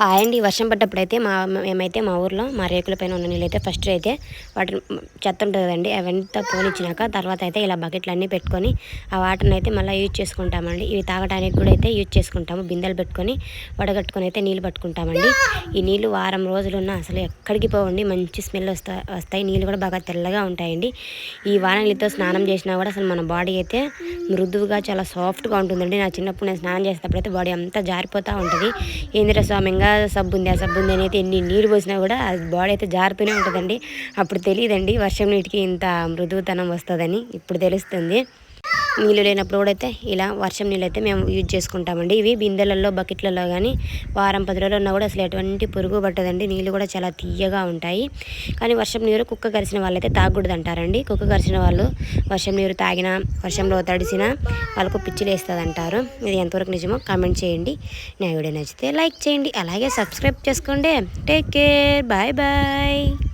Hi అండి. వర్షం పడ్డప్పుడైతే మా మేమైతే మా ఊర్లో మా రేకుల పైన ఉన్న నీళ్ళు అయితే ఫస్ట్ అయితే వాటర్ చెత్త ఉంటుంది కదండి అవంతా పోనిచ్చినాక తర్వాత అయితే ఇలా బకెట్లు అన్నీ పెట్టుకొని ఆ వాటర్ని అయితే మళ్ళీ యూజ్ చేసుకుంటామండి. ఇవి తాగడానికి కూడా అయితే యూజ్ చేసుకుంటాము. బిందెలు పెట్టుకొని వడగట్టుకొని అయితే నీళ్ళు పట్టుకుంటామండి. ఈ నీళ్ళు వారం రోజులున్న అసలు ఎక్కడికి పోవండి. మంచి స్మెల్ వస్తా వస్తాయి. నీళ్ళు కూడా బాగా తెల్లగా ఉంటాయండి. ఈ వానలితో స్నానం చేసినా కూడా అసలు మన బాడీ అయితే మృదువుగా చాలా సాఫ్ట్గా ఉంటుందండి. నా చిన్నప్పుడు నేను స్నానం చేసేటప్పుడు అయితే బాడీ అంతా జారిపోతూ ఉంటుంది. ఏందిరా స్వామి సబ్బు ఉంది ఆ సబ్బు ఉంది అని అయితే ఎన్ని నీరు పోసినా కూడా ఆ బాడీ అయితే జారుతూనే ఉంటుందండి. అప్పుడు తెలియదండి వర్షం నీటికి ఇంత మృదువుతనం వస్తుందని. ఇప్పుడు తెలుస్తుంది. నీళ్ళు లేనప్పుడు కూడా అయితే ఇలా వర్షం నీళ్ళు అయితే మేము యూజ్ చేసుకుంటామండి. ఇవి బిందెలలో బకెట్లలో కానీ వారం పది రోజులు ఉన్నా కూడా అసలు ఎటువంటి పురుగు పట్టదండి. నీళ్ళు కూడా చాలా తీయగా ఉంటాయి. కానీ వర్షం నీరు కుక్క కరిసిన వాళ్ళైతే తాగకూడదు అంటారండి కుక్క కరిచిన వాళ్ళు వర్షం నీరు తాగినా వర్షంలో తడిసినా వాళ్ళకు పిచ్చిలు వేస్తుంది అంటారు ఇది ఎంతవరకు నిజమో కామెంట్ చేయండి. నా వీడియో నచ్చితే లైక్ చేయండి. అలాగే సబ్స్క్రైబ్ చేసుకోండి. Take care bye bye